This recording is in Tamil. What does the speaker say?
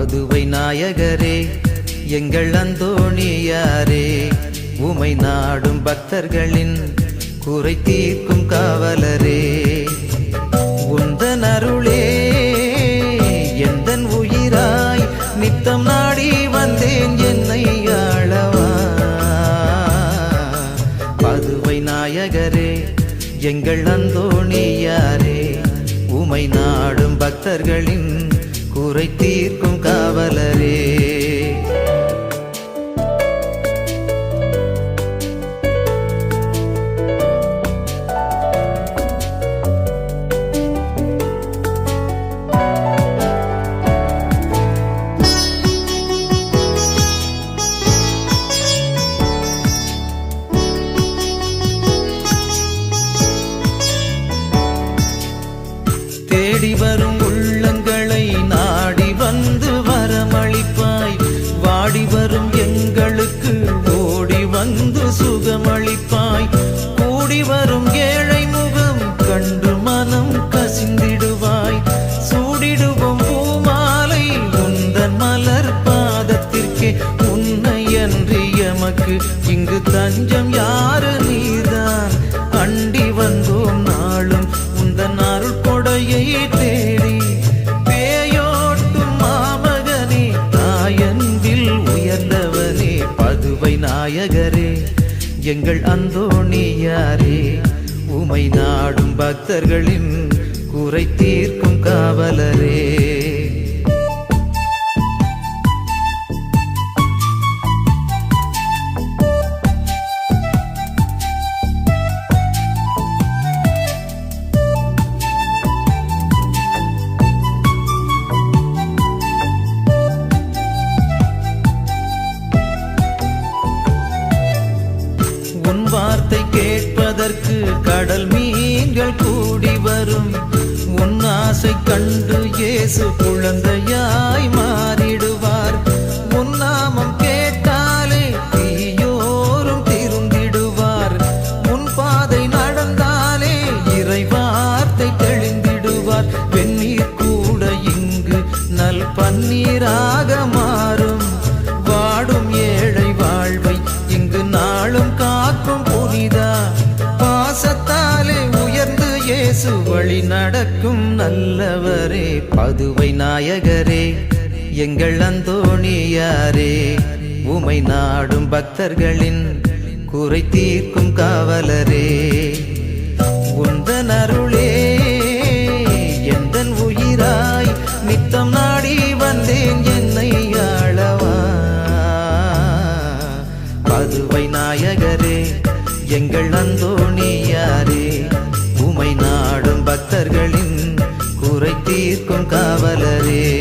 பதுவை நாயகரே எங்கள் அந்தோணியாரே. உமை நாடும் பக்தர்களின் குறை தீர்க்கும் காவலரே. உந்தன் அருளே எந்த உயிராய் நித்தம் நாடி வந்தேன் என்னை ஆளவா. பதுவை நாயகரே எங்கள் அந்தோணியாரே. உமை நாடும் பக்தர்களின் குறை தீர்க்கும் காவலரே. எமக்கு இங்கு தஞ்சம் யாரு நீதான்? அண்டி வந்தோம் நாளும். உந்தன் அருள் கொடையை தேடி. பேயோட்டும் மாமகனே தாயன்பில் உயர்ந்தவனே பதுவை நாயகரே. எங்கள் அந்தோணியாரே உமை நாடும் பக்தர்களின் குறை தீர்க்கும் காவலரே. கடல் மீன்கள் கூடி வரும். உன் ஆசை கண்டு இயேசு குழந்தையாய் மாறிடுவார். உன் நாமம் கேட்டாலே தீயோரும் திருந்திடுவார். உன் பாதை நடந்தாலே இறை வார்த்தை தெளிந்திடுவார். வெந்நீர் கூட இங்கு நல் பன்னீரா நடக்கும் நல்லவரே பதுவை நாயகரே எங்கள் அந்தோணியாரே. உமை நாடும் பக்தர்களின் குறை தீர்க்கும் காவலரே. உந்தன் அருளே எந்த உயிராய் நித்தம் நாடி வந்தேன் என்னை ஆளவா. பதுவை நாயகரே எங்கள் அந்தோணி பக்தர்களின் குறை தீர்க்கும் காவலரே.